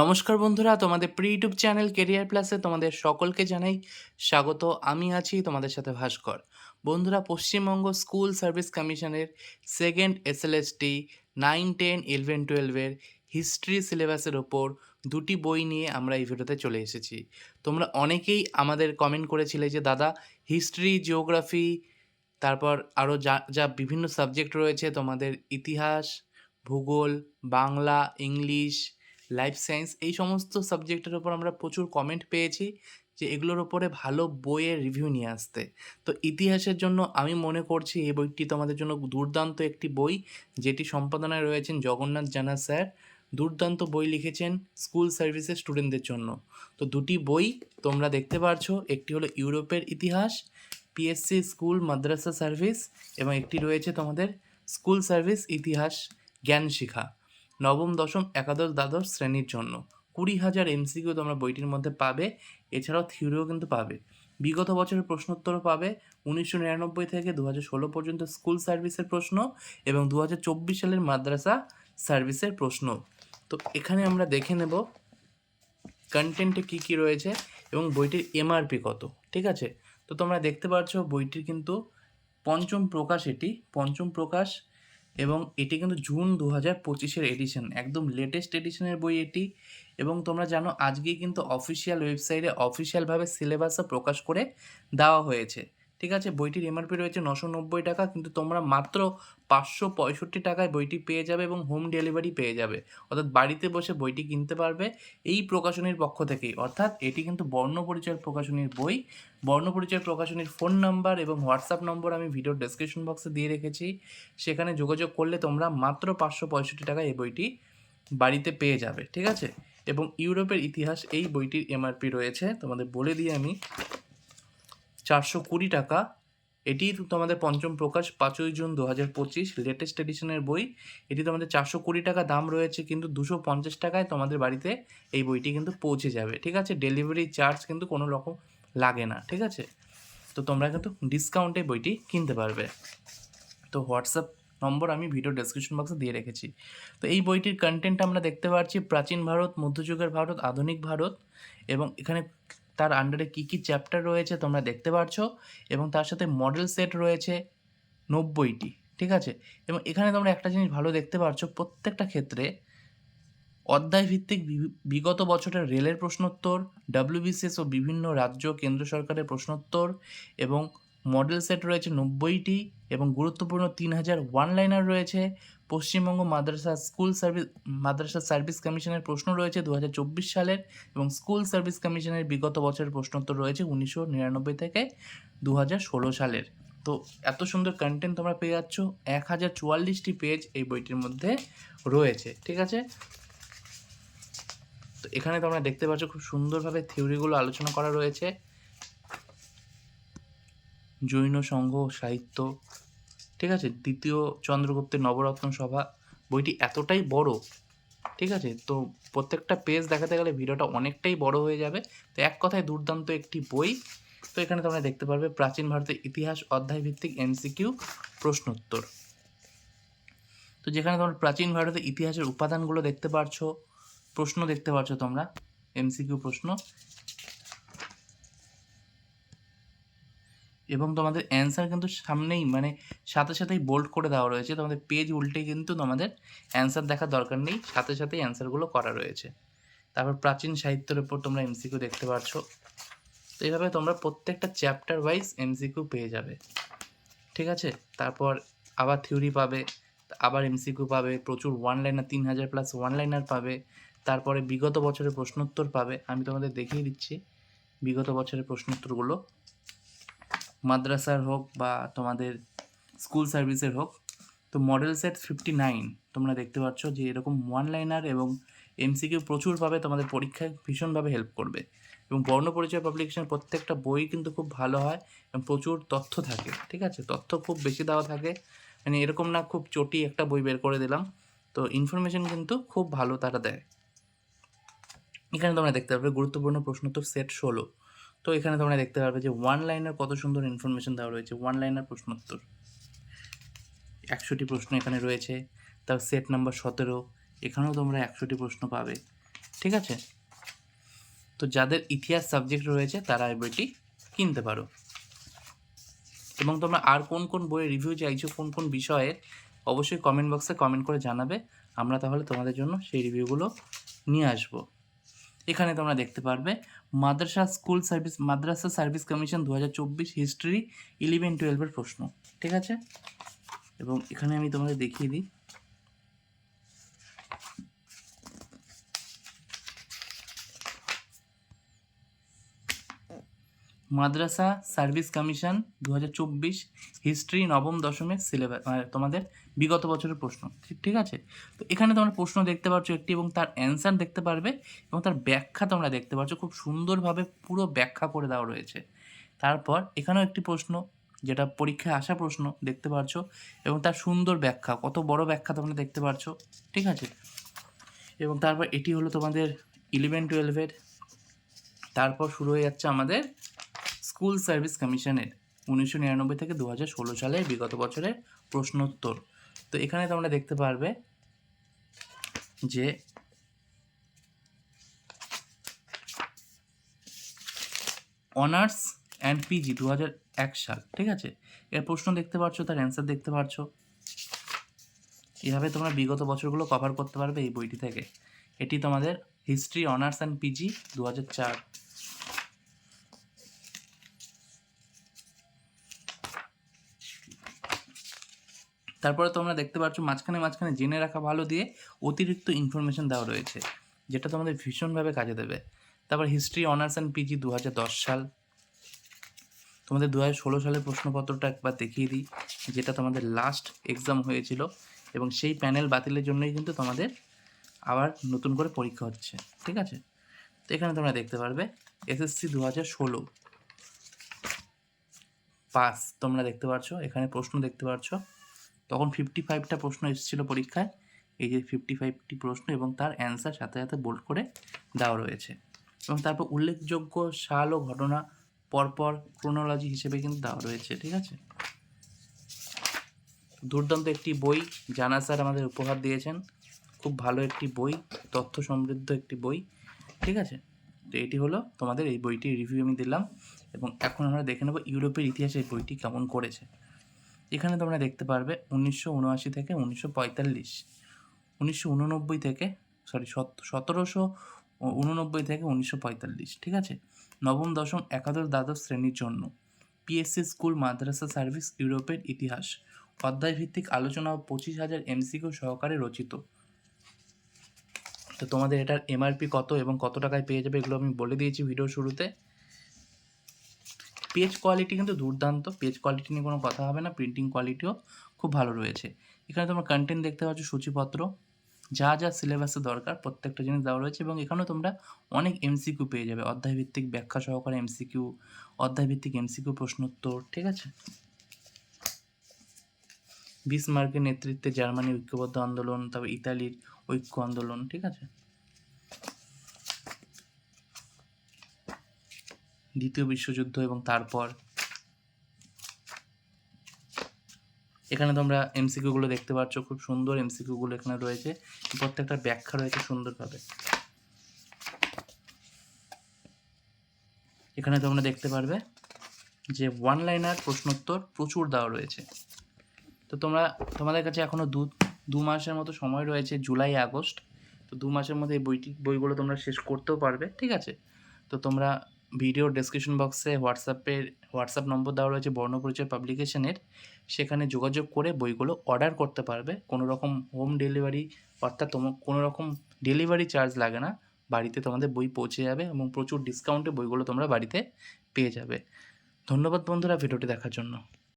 নমস্কার বন্ধুরা, তোমাদের প্রি ইউটিউব চ্যানেল কেরিয়ার প্লাসে তোমাদের সকলকে জানাই স্বাগত। আমি আছি তোমাদের সাথে ভাস্কর। বন্ধুরা, পশ্চিমবঙ্গ স্কুল সার্ভিস কমিশনের second SLST nine ten eleven টুয়েলভের হিস্ট্রি সিলেবাসের ওপর দুটি বই নিয়ে আমরা এই ভিডিওতে চলে এসেছি। তোমরা অনেকেই আমাদের কমেন্ট করেছিলে যে, দাদা হিস্ট্রি জিওগ্রাফি তারপর আরও যা যা বিভিন্ন সাবজেক্ট রয়েছে, তোমাদের ইতিহাস, ভূগোল, বাংলা, ইংলিশ লাইফ সায়েন্স এই সমস্ত সাবজেক্টের ওপর আমরা প্রচুর কমেন্ট পেয়েছি যে এগুলোর ওপরে ভালো বইয়ের রিভিউ নিয়ে আসতে। তো ইতিহাসের জন্য আমি মনে করছি এই বইটি তোমাদের জন্য দুর্দান্ত একটি বই, যেটি সম্পাদনায় রয়েছেন জগন্নাথ জানা স্যার দুর্দান্ত বই লিখেছেন স্কুল সার্ভিসের স্টুডেন্টদের জন্য। তো দুটি বই তোমরা দেখতে পারছ, একটি হলো ইউরোপের ইতিহাস পিএসসি স্কুল মাদ্রাসা সার্ভিস এবং একটি রয়েছে তোমাদের স্কুল সার্ভিস ইতিহাস জ্ঞান শিখা। নবম, দশম, একাদশ, দ্বাদশ শ্রেণির জন্য। কুড়ি হাজার এমসিকিউ তোমরা বইটির মধ্যে পাবে। এছাড়াও থিওরিও কিন্তু পাবে। বিগত বছরের প্রশ্নোত্তরও পাবে। উনিশশো নিরানব্বই থেকে দু ষোলো পর্যন্ত স্কুল সার্ভিসের প্রশ্ন এবং দু চব্বিশ সালের মাদ্রাসা সার্ভিসের প্রশ্ন। তো এখানে আমরা দেখে নেব কন্টেন্টে কী কী রয়েছে এবং বইটির এমআরপি কত, ঠিক আছে? তো তোমরা দেখতে পাচ্ছ বইটির কিন্তু পঞ্চম প্রকাশ এটি। পঞ্চম প্রকাশ এবং এটি কিন্তু জুন দু হাজার পঁচিশের এডিশন একদম লেটেস্ট এডিশনের বই এটি। এবং তোমরা জানো, আজকেই কিন্তু অফিসিয়াল ওয়েবসাইটে অফিসিয়ালভাবে সিলেবাসও প্রকাশ করে দেওয়া হয়েছে। ঠিক আছে? বইটির এমআরপি রয়েছে নশো নব্বই টাকা, কিন্তু তোমরা মাত্র পাঁচশো পঁয়ষট্টি টাকায় বইটি পেয়ে যাবে এবং হোম ডেলিভারি পেয়ে যাবে। অর্থাৎ বাড়িতে বসে বইটি কিনতে পারবে এই প্রকাশনীর পক্ষ থেকেই। অর্থাৎ এটি কিন্তু বর্ণ পরিচয় প্রকাশনীর বই। বর্ণ পরিচয় প্রকাশনীর ফোন নাম্বার এবং হোয়াটসঅ্যাপ নম্বর আমি ভিডিও ডেসক্রিপশন বক্সে দিয়ে রেখেছি। সেখানে যোগাযোগ করলে তোমরা মাত্র পাঁচশো পঁয়ষট্টি টাকায় এই বইটি বাড়িতে পেয়ে যাবে, ঠিক আছে? এবং ইউরোপের ইতিহাস এই বইটির এমআরপি রয়েছে। তোমাদের বলে দিই আমি। চারশো কুড়ি টাকা। এটি তোমাদের পঞ্চম প্রকাশ, পাঁচই জুন দু হাজার পঁচিশ লেটেস্ট এডিশনের বই। এটি তোমাদের চারশো কুড়ি টাকা দাম রয়েছে, কিন্তু দুশো পঞ্চাশ টাকায় তোমাদের বাড়িতে এই বইটি কিন্তু পৌঁছে যাবে। ঠিক আছে? ডেলিভারি চার্জ কিন্তু কোনো রকম লাগে না, ঠিক আছে? তো তোমরা কিন্তু ডিসকাউন্টে বইটি কিনতে পারবে। তো হোয়াটসঅ্যাপ নম্বর আমি ভিডিও ডেসক্রিপশন বক্সে দিয়ে রেখেছি। তো এই বইটির কন্টেন্ট আমরা দেখতে পাচ্ছি প্রাচীন ভারত, মধ্যযুগের ভারত, আধুনিক ভারত এবং এখানে তার আন্ডারে কী কী চ্যাপ্টার রয়েছে তোমরা দেখতে পারছ এবং তার সাথে মডেল সেট রয়েছে নব্বইটি, ঠিক আছে? এবং এখানে তোমরা একটা জিনিস ভালো দেখতে পারছ, প্রত্যেকটা ক্ষেত্রে অধ্যায় ভিত্তিক বিগত বছরের রেলের প্রশ্নোত্তর ডাব্লিউবিসিএস ও বিভিন্ন রাজ্য, কেন্দ্র সরকারের প্রশ্নোত্তর এবং মডেল সেট রয়েছে নব্বইটি এবং গুরুত্বপূর্ণ তিন হাজার ওয়ান লাইনার রয়েছে। Paschimbanga Madrasah school service, Madrasah service কমিশনের প্রশ্ন রয়েছে দু হাজার চব্বিশ সালের এবং স্কুল সার্ভিস কমিশনের বিগত বছরের প্রশ্নোত্তর রয়েছে উনিশশো নিরানব্বই থেকে দু হাজার ষোলো সালের। তো এত সুন্দর কন্টেন্ট তোমরা পেয়ে যাচ্ছ এক হাজার চুয়াল্লিশটি পেজ এই বইটির মধ্যে রয়েছে, ঠিক আছে? তো এখানে তোমরা দেখতে পাচ্ছ খুব সুন্দরভাবে থিওরিগুলো আলোচনা করা রয়েছে। জৈন সংঘ, সাহিত্য ঠিক আছে? দ্বিতীয় চন্দ্রগুপ্তের নবরত্ন সভা, বইটি এতটাই বড়, ঠিক আছে? তো প্রত্যেকটা পেজ দেখাতে গেলে ভিডিওটা অনেকটাই বড় হয়ে যাবে। তো এক কথায় দুর্দান্ত একটি বই। তো এখানে তোমরা দেখতে পারবে প্রাচীন ভারতের ইতিহাস অধ্যায় ভিত্তিক এমসিকিউ প্রশ্নোত্তর। তো যেখানে তোমরা প্রাচীন ভারতের ইতিহাসের উপাদানগুলো দেখতে পারছ, প্রশ্ন দেখতে পারছ তোমরা এমসিকিউ প্রশ্ন। এবং তোমাদের অ্যান্সার কিন্তু সামনেই মানে সাথে সাথেই বোল্ড করে দেওয়া রয়েছে। তোমাদের পেজ উল্টে কিন্তু তোমাদের অ্যান্সার দেখার দরকার নেই, সাথে সাথেই অ্যান্সারগুলো করা রয়েছে। তারপর প্রাচীন সাহিত্যের উপর তোমরা এমসিকিউ দেখতে পাচ্ছ তো এইভাবে তোমরা প্রত্যেকটা চ্যাপ্টার ওয়াইজ এমসিকিউ পেয়ে যাবে। ঠিক আছে? তারপর আবার থিওরি পাবে, আবার এমসিকিউ পাবে, প্রচুর ওয়ান লাইনার তিন হাজার প্লাস ওয়ান লাইনার পাবে। তারপরে বিগত বছরের প্রশ্নোত্তর পাবে। আমি তোমাদের দেখিয়ে দিচ্ছি বিগত বছরের প্রশ্নোত্তরগুলো। মাদ্রাসার হোক বা তোমাদের স্কুল সার্ভিসের হোক, তো মডেল সেট ফিফটি নাইন তোমরা দেখতে পাচ্ছ যে এরকম ওয়ান লাইনার এবং এমসিকিউ প্রচুর পাবে তোমাদের পরীক্ষায় ভীষণভাবে হেল্প করবে। এবং বর্ণ পরিচয় পাবলিকেশন প্রত্যেকটা বই কিন্তু খুব ভালো হয় এবং প্রচুর তথ্য থাকে, ঠিক আছে? তথ্য খুব বেশি দেওয়া থাকে। মানে এরকম না খুব চটি একটা বই বের করে দিলাম, তো ইনফরমেশন কিন্তু খুব ভালো তারা দেয়। এখানে তোমরা দেখতে পারবে গুরুত্বপূর্ণ প্রশ্নোত্তর সেট ষোলো। তো এখানে তোমরা দেখতে পারবে যে ওয়ান লাইনের কত সুন্দর ইনফরমেশন দেওয়া রয়েছে ওয়ান লাইনার প্রশ্নোত্তর। একশোটি প্রশ্ন এখানে রয়েছে, তার সেট নাম্বার সতেরো, এখানেও তোমরা একশোটি প্রশ্ন পাবে, ঠিক আছে? তো যাদের ইতিহাস সাবজেক্ট রয়েছে, তারা এই বইটি কিনতে পারো। এবং তোমরা আর কোন কোন বইয়ের রিভিউ চাইছো, কোন কোন বিষয়ের, অবশ্যই কমেন্ট বক্সে কমেন্ট করে জানাবে, আমরা তাহলে তোমাদের জন্য সেই রিভিউগুলো নিয়ে আসব। এখানে তোমরা দেখতে পারবে Madrasah school service, Madrasah service commission দু হাজার চব্বিশ হিস্ট্রি ইলেভেন টুয়েলভের প্রশ্ন, ঠিক আছে? এবং এখানে আমি তোমাদের দেখিয়ে দিই। মাদ্রাসা সার্ভিস কমিশন দু হাজার চব্বিশ হিস্ট্রি নবম দশমের সিলেবাস তোমাদের বিগত বছরের প্রশ্ন, ঠিক ঠিক আছে? তো এখানে তোমরা প্রশ্ন দেখতে পাচ্ছ একটি এবং তার অ্যান্সার দেখতে পারবে এবং তার ব্যাখ্যা তোমরা দেখতে পাচ্ছ খুব সুন্দরভাবে পুরো ব্যাখ্যা করে দেওয়া রয়েছে। তারপর এখানেও একটি প্রশ্ন, যেটা পরীক্ষায় আসা প্রশ্ন দেখতে পাচ্ছ এবং তার সুন্দর ব্যাখ্যা, কত বড় ব্যাখ্যা তোমরা দেখতে পাচ্ছ ঠিক আছে? এবং তারপর এটি হলো তোমাদের ইলেভেন টুয়েলভের তারপর শুরু হয়ে যাচ্ছে আমাদের স্কুল সার্ভিস কমিশনের উনিশশো নিরানব্বই থেকে দু হাজার ষোলো সালের বিগত বছরের প্রশ্নোত্তর। তো এখানে তোমরা দেখতে পারবে যে অনার্স অ্যান্ড পিজি দু হাজার এক সাল, ঠিক আছে? এর প্রশ্ন দেখতে পাচ্ছ তার অ্যান্সার দেখতে পাচ্ছ এভাবে তোমরা বিগত বছরগুলো কভার করতে পারবে এই বইটি থেকে। এটি তোমাদের হিস্ট্রি অনার্স অ্যান্ড পিজি দু হাজার চার। তারপরে তোমরা দেখতে পাচ্ছ মাঝখানে মাঝখানে জেনে রাখা ভালো দিয়ে অতিরিক্ত ইনফরমেশন দেওয়া রয়েছে, যেটা তোমাদের ভীষণভাবে কাজে দেবে। তারপর হিস্ট্রি অনার্স অ্যান্ড পিজি দু হাজার দশ সাল। তোমাদের দু ষোলো সালের প্রশ্নপত্রটা একবার দেখিয়ে দিই, যেটা তোমাদের লাস্ট এক্সাম হয়েছিল এবং সেই প্যানেল বাতিলের জন্যই কিন্তু তোমাদের আবার নতুন করে পরীক্ষা হচ্ছে, ঠিক আছে? তো এখানে তোমরা দেখতে পারবে এসএসসি দু হাজার ষোলো। পাস তোমরা দেখতে পাচ্ছ এখানে প্রশ্ন দেখতে পাচ্ছ তখন ফিফটি ফাইভটা প্রশ্ন এসেছিল পরীক্ষায়। এই যে ফিফটি ফাইভটি প্রশ্ন এবং তার অ্যান্সার সাথে সাথে বোল্ড করে দেওয়া রয়েছে। এবং তারপর উল্লেখযোগ্য সাল ও ঘটনা পরপর ক্রোনোলজি হিসেবে কিন্তু দেওয়া রয়েছে, ঠিক আছে? দুর্দান্ত একটি বই, জানা স্যার আমাদের উপহার দিয়েছেন। খুব ভালো একটি বই, তথ্য সমৃদ্ধ একটি বই, ঠিক আছে? তো এটি হলো তোমাদের এই বইটির রিভিউ আমি দিলাম এবং এখন আমরা দেখে নেব ইউরোপের ইতিহাসে এই বইটি কেমন করেছে। এখানে তোমরা দেখতে পারবে উনিশশো উনআশি থেকে উনিশশো পঁয়তাল্লিশ, উনিশশো উননব্বই থেকে সরি সতেরোশো উননব্বই থেকে উনিশশো পঁয়তাল্লিশ, ঠিক আছে? নবম, দশম, একাদশ, দ্বাদশ শ্রেণির জন্য পিএসসি স্কুল মাদ্রাসা সার্ভিস ইউরোপের ইতিহাস অধ্যায় ভিত্তিক আলোচনা পঁচিশ হাজার এমসিকিউ সহকারে রচিত। তো তোমাদের এটার এমআরপি কত এবং কত টাকায় পেয়ে যাবে এগুলো আমি বলে দিয়েছি ভিডিও শুরুতে। পেজ কোয়ালিটি কিন্তু দুর্দান্ত, পেজ কোয়ালিটি নিয়ে কোনো কথা হবে না প্রিন্টিং কোয়ালিটিও খুব ভালো রয়েছে। এখানে তোমরা কন্টেন্ট দেখতে পাচ্ছ, সূচিপত্র, যা যা সিলেবাসে দরকার, প্রত্যেকটা জিনিস দেওয়া রয়েছে এবং এখানেও তোমরা অনেক এমসিকিউ পেয়ে যাবে। অধ্যায়ভিত্তিক ব্যাখ্যা সহকারে এমসিকিউ অধ্যায়ভিত্তিক এমসিকিউ প্রশ্নোত্তর, ঠিক আছে? বিসমার্কের নেতৃত্বে জার্মানি ঐক্যবদ্ধ আন্দোলন, তারপর ইতালির ঐক্য আন্দোলন, ঠিক আছে? দ্বিতীয় বিশ্বযুদ্ধ এবং তারপর এখানে তোমরা এমসিকিউগুলো দেখতে পাচ্ছ, খুব সুন্দর এমসিকিউগুলো এখানে রয়েছে। প্রত্যেকটা ব্যাখ্যা রয়েছে সুন্দরভাবে। এখানে তোমরা দেখতে পারবে যে ওয়ান লাইনার প্রশ্নোত্তর প্রচুর দেওয়া রয়েছে। তো তোমরা, তোমাদের কাছে এখনও দু দু মাসের মতো সময় রয়েছে, জুলাই, আগস্ট। তো দু মাসের মধ্যে এই বইটি, বইগুলো তোমরা শেষ করতেও পারবে, ঠিক আছে? তো তোমরা ভিডিও ডেসক্রিপশন বক্সে হোয়াটসঅ্যাপের, হোয়াটসঅ্যাপ নম্বর দেওয়া রয়েছে বর্ণপরিচয় পাবলিকেশনের। সেখানে যোগাযোগ করে বইগুলো অর্ডার করতে পারবে। কোনো রকম হোম ডেলিভারি, অর্থাৎ তোমার কোনো রকম ডেলিভারি চার্জ লাগে না। বাড়িতে তোমাদের বই পৌঁছে যাবে এবং প্রচুর ডিসকাউন্টে বইগুলো তোমরা বাড়িতে পেয়ে যাবে। ধন্যবাদ বন্ধুরা ভিডিওটি দেখার জন্য।